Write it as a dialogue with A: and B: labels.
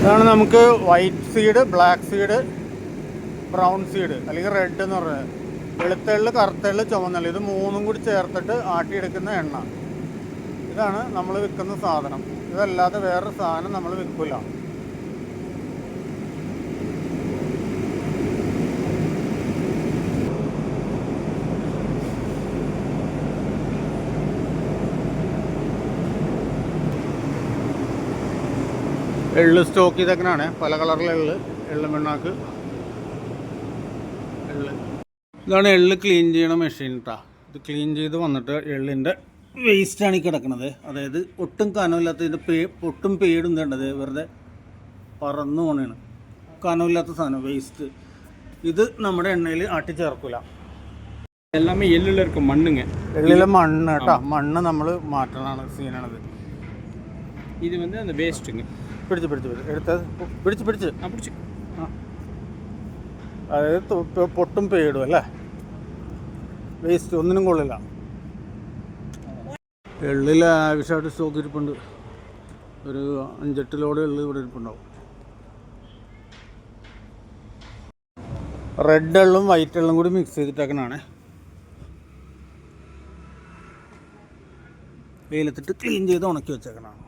A: ഇതാണ് നമുക്ക് white seed black seed brown seed അല്ലെങ്കിൽ റെഡ് എന്ന് പറയുന്നത് വെളുത്തെള്ള് കറുത്തെള്ള് ചുവന്നെള്ള് ഇത് മൂന്നും കൂടി ചേർത്തിട്ട് ആട്ടിയെടുക്കുന്ന എണ്ണ. ഇതാണ് നമ്മൾ വിൽക്കുന്ന സാധനം. ഇതല്ലാതെ വേറൊരു സാധനം നമ്മൾ വിൽക്കില്ല എള്ള് സ്റ്റോക്ക് ചെയ്തേക്കണാണ് പല കളറിലെ എള്ള് എള്ള് പിണ്ണാക്ക് എള്ള് ഇതാണ് എള്ള് ക്ലീൻ ചെയ്യണ മെഷീൻ കേട്ടോ ഇത് ക്ലീൻ ചെയ്ത് വന്നിട്ട് എള്ളിൻ്റെ വേസ്റ്റാണ് ഈ കിടക്കുന്നത് അതായത് ഒട്ടും കനമില്ലാത്ത ഇത് പേ ഒട്ടും പേടും തേണ്ടത് വെറുതെ പറന്നു പോണേണ് കനമില്ലാത്ത സാധനം വേസ്റ്റ് ഇത് നമ്മുടെ എണ്ണയിൽ ആട്ടി ചേർക്കില്ല
B: எல்லாமே எள்ளில் இருக்க மண்ணுங்க
A: എള്ളിലെ മണ്ണ് കേട്ടോ മണ്ണ് നമ്മൾ മാറ്റണതാണ് സീനാണത്
B: இது வந்து அந்த வேஸ்ட்டுங்க
A: പിടിച്ച് പിടിച്ച് പിടിച്ച്. പിടിച്ച് പിടിച്ച്.
B: ആ
A: ആ. അതായത് പൊട്ടും പേടും അല്ലേ? വേസ്റ്റ് ഒന്നിനും കൊള്ളില്ല. എള്ളിൽ ആവശ്യമായിട്ട് സ്റ്റോക്ക് ഇരിപ്പുണ്ട്. ഒരു അഞ്ചെട്ട് ലോഡ് എള്ളി ഇവിടെ ഇരിപ്പുണ്ടാവും. റെഡ് എള്ളും വൈറ്റ് എള്ളും കൂടി മിക്സ് ചെയ്തിട്ടേക്കണാണ്. വെയിലത്തിട്ട് ക്ലീൻ ചെയ്ത് ഉണക്കി വെച്ചേക്കണാണ്.